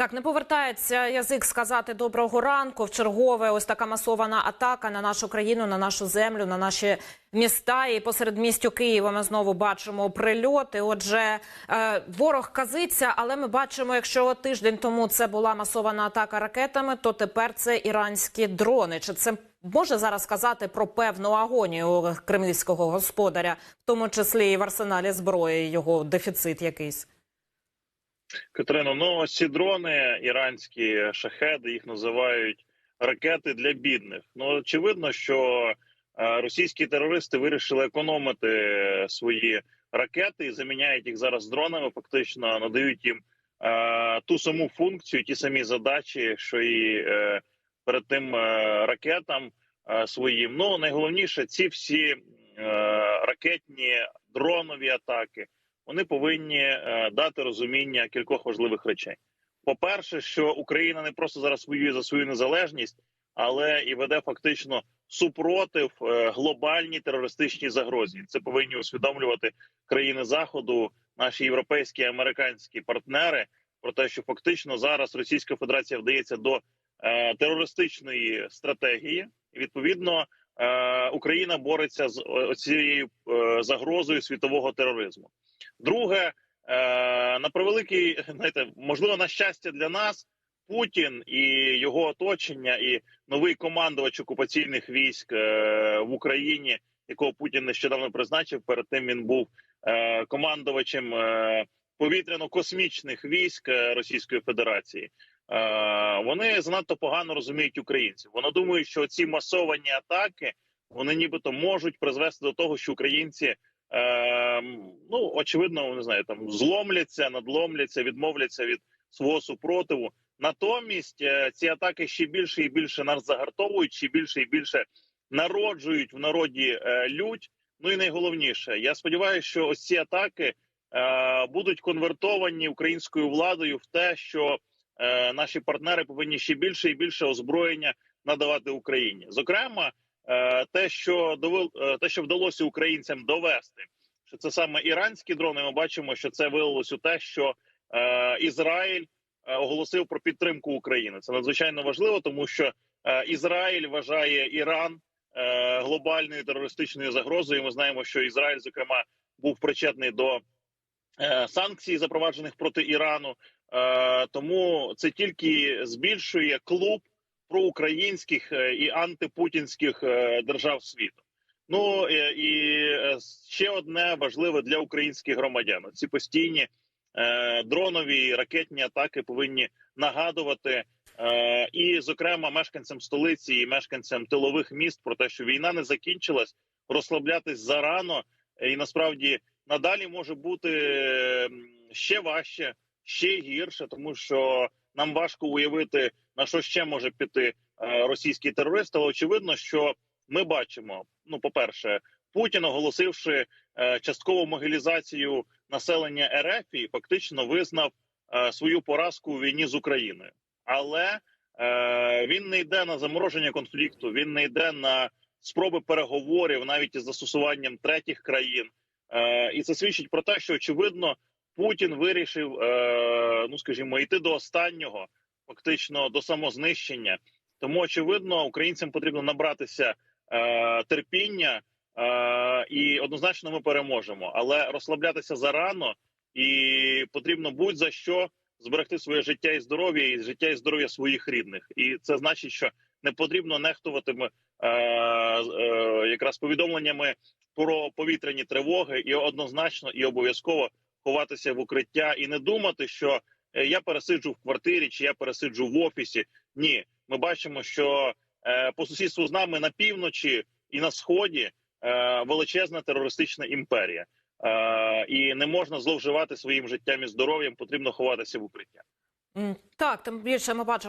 Так, не повертається язик сказати доброго ранку. В чергове ось така масована атака на нашу країну, на нашу землю, на наші міста. І посеред містю Києва ми знову бачимо прильоти. Отже, е, ворог казиться, але ми бачимо, якщо тиждень тому це була масована атака ракетами, то тепер це іранські дрони. Чи це може зараз сказати про певну агонію кремлівського господаря, в тому числі і в арсеналі зброї, його дефіцит якийсь? Катерино, ну ці дрони, іранські шахеди, їх називають ракети для бідних. Ну очевидно, що е, російські терористи вирішили економити свої ракети і заміняють їх зараз дронами. Фактично надають їм е, ту саму функцію, ті самі задачі, що і е, перед тим е, ракетам е, своїм. Ну найголовніше, ці всі е, ракетні дронові атаки вони повинні е, дати розуміння кількох важливих речей. По-перше, що Україна не просто зараз воює за свою незалежність, але і веде фактично супротив е, глобальній терористичній загрозі. Це повинні усвідомлювати країни заходу, наші європейські і американські партнери. Про те, що фактично зараз Російська Федерація вдається до е, терористичної стратегії, і відповідно Україна бореться з цією е, загрозою світового тероризму. Друге, е, на превеликий, знаєте, можливо, на щастя для нас, Путін і його оточення, і новий командувач окупаційних військ е, в Україні, якого Путін нещодавно призначив. Перед тим він був е, командувачем е, повітряно-космічних військ е, Російської Федерації. Е, вони занадто погано розуміють українців. Вони думають, що ці масовані атаки вони нібито можуть призвести до того, що українці е, ну очевидно, не знаю, там зломляться, надломляться, відмовляться від свого супротиву. Натомість е, ці атаки ще більше і більше нас загартовують, ще більше і більше народжують в народі е, лють. Ну і найголовніше, я сподіваюся, що ось ці атаки е, будуть конвертовані українською владою в те, що наші партнери повинні ще більше і більше озброєння надавати Україні. Зокрема, е, те, що довел, е, те, що вдалося українцям довести, що це саме іранські дрони. Ми бачимо, що це вилилось у те, що е, Ізраїль е, оголосив про підтримку України. Це надзвичайно важливо, тому що е, Ізраїль вважає Іран е, глобальною терористичною загрозою. Ми знаємо, що Ізраїль, зокрема, був причетний до е, санкцій, запроваджених проти Ірану. Е, тому це тільки збільшує клуб проукраїнських е, і антипутінських е, держав світу. Ну і ще одне важливе для українських громадян: ці постійні дронові і ракетні атаки повинні нагадувати і, зокрема, мешканцям столиці і мешканцям тилових міст про те, що війна не закінчилась, розслаблятись зарано, і насправді надалі може бути ще важче, ще гірше, тому що нам важко уявити на що ще може піти е, російський терорист. Але очевидно, що ми бачимо: ну, по перше, Путін, оголосивши е, часткову могилізацію населення РФ, і фактично визнав е, свою поразку у війні з Україною, але він не йде на замороження конфлікту, він не йде на спроби переговорів навіть із застосуванням третіх країн. І це свідчить про те, що очевидно Путін вирішив, е, ну скажімо, йти до останнього, фактично до самознищення. Тому очевидно, українцям потрібно набратися е, терпіння, е, і однозначно ми переможемо. Але розслаблятися зарано і потрібно будь-за що зберегти своє життя і здоров'я, і життя і здоров'я своїх рідних. І це значить, що не потрібно нехтувати е, е, якраз повідомленнями про повітряні тривоги, і однозначно і обов'язково ховатися в укриття і не думати, що е, я пересиджу в квартирі чи я пересиджу в офісі. Ні, ми бачимо, що е, по сусідству з нами на півночі і на сході е, величезна терористична імперія, і не можна зловживати своїм життям і здоров'ям. Потрібно ховатися в укриття. Так, тим більше ми бачимо.